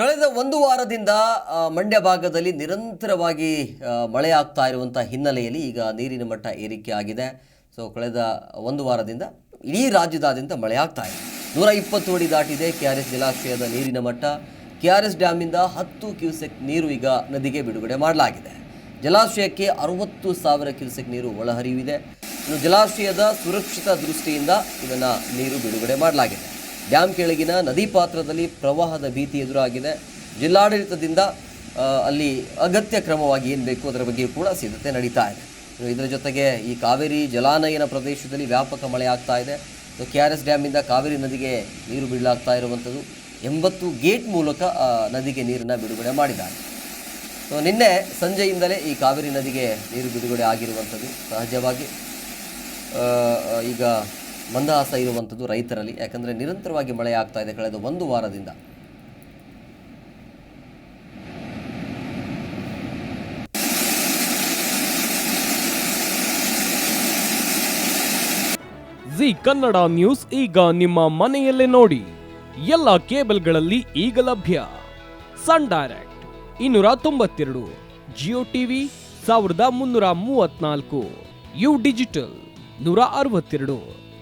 ಕಳೆದ ಒಂದು ವಾರದಿಂದ ಮಂಡ್ಯ ಭಾಗದಲ್ಲಿ ನಿರಂತರವಾಗಿ ಮಳೆ ಆಗ್ತಾ ಇರುವಂಥ ಹಿನ್ನೆಲೆಯಲ್ಲಿ ಈಗ ನೀರಿನ ಮಟ್ಟ ಏರಿಕೆ ಆಗಿದೆ. ಸೊ ಕಳೆದ ಒಂದು ವಾರದಿಂದ ಇಡೀ ರಾಜ್ಯದಾದ್ಯಂತ ಮಳೆ ಆಗ್ತಾ ಇದೆ. ನೂರ ಇಪ್ಪತ್ತು ಅಡಿ ದಾಟಿದೆ ಕೆ ಆರ್ ಎಸ್ ಜಲಾಶಯದ ನೀರಿನ ಮಟ್ಟ. ಕೆ ಆರ್ ಎಸ್ ಡ್ಯಾಮಿಂದ ಹತ್ತು ಕ್ಯೂಸೆಕ್ ನೀರು ಈಗ ನದಿಗೆ ಬಿಡುಗಡೆ ಮಾಡಲಾಗಿದೆ. ಜಲಾಶಯಕ್ಕೆ ಅರವತ್ತು ಸಾವಿರ ಕ್ಯೂಸೆಕ್ ನೀರು ಒಳಹರಿವಿದೆ. ಇನ್ನು ಜಲಾಶಯದ ಸುರಕ್ಷಿತ ದೃಷ್ಟಿಯಿಂದ ಇದನ್ನು ನೀರು ಬಿಡುಗಡೆ ಮಾಡಲಾಗಿದೆ. ಡ್ಯಾಮ್ ಕೆಳಗಿನ ನದಿ ಪಾತ್ರದಲ್ಲಿ ಪ್ರವಾಹದ ಭೀತಿ ಎದುರಾಗಿದೆ. ಜಿಲ್ಲಾಡಳಿತದಿಂದ ಅಲ್ಲಿ ಅಗತ್ಯ ಕ್ರಮವಾಗಿ ಏನು ಬೇಕು ಅದರ ಬಗ್ಗೆ ಕೂಡ ಸಿದ್ಧತೆ ನಡೀತಾ ಇದೆ. ಇದರ ಜೊತೆಗೆ ಈ ಕಾವೇರಿ ಜಲಾನಯನ ಪ್ರದೇಶದಲ್ಲಿ ವ್ಯಾಪಕ ಮಳೆ ಆಗ್ತಾ ಇದೆ. ಕೆ ಆರ್ ಎಸ್ ಡ್ಯಾಮಿಂದ ಕಾವೇರಿ ನದಿಗೆ ನೀರು ಬಿಡಲಾಗ್ತಾ ಇರುವಂಥದ್ದು. ಎಂಬತ್ತು ಗೇಟ್ ಮೂಲಕ ನದಿಗೆ ನೀರನ್ನು ಬಿಡುಗಡೆ ಮಾಡಿದ್ದಾರೆ. ಸೊ, ನಿನ್ನೆ ಸಂಜೆಯಿಂದಲೇ ಈ ಕಾವೇರಿ ನದಿಗೆ ನೀರು ಬಿಡುಗಡೆ ಆಗಿರುವಂಥದ್ದು. ಸಹಜವಾಗಿ ಈಗ ಮಂದಹಾಸ ಇರುವಂಥದ್ದು ರೈತರಲ್ಲಿ. ಯಾಕಂದರೆ ನಿರಂತರವಾಗಿ ಮಳೆ ಆಗ್ತಾ ಇದೆ ಕಳೆದ ಒಂದು ವಾರದಿಂದ. ಜಿ ಕನ್ನಡ ನ್ಯೂಸ್ ಈಗ ನಿಮ್ಮ ಮನೆಯಲ್ಲೇ ನೋಡಿ. ಎಲ್ಲ ಕೇಬಲ್ಗಳಲ್ಲಿ ಈಗ ಲಭ್ಯ. ಸನ್ ಡೈರೆಕ್ಟ್ ಇನ್ನೂರ ತೊಂಬತ್ತೆರಡು, ಜಿಯೋ ಟಿವಿ ಸಾವಿರದ ಮುನ್ನೂರ ಮೂವತ್ನಾಲ್ಕು ಯು ಡಿಜಿಟಲ್ ನೂರ ಅರವತ್ತೆರಡು.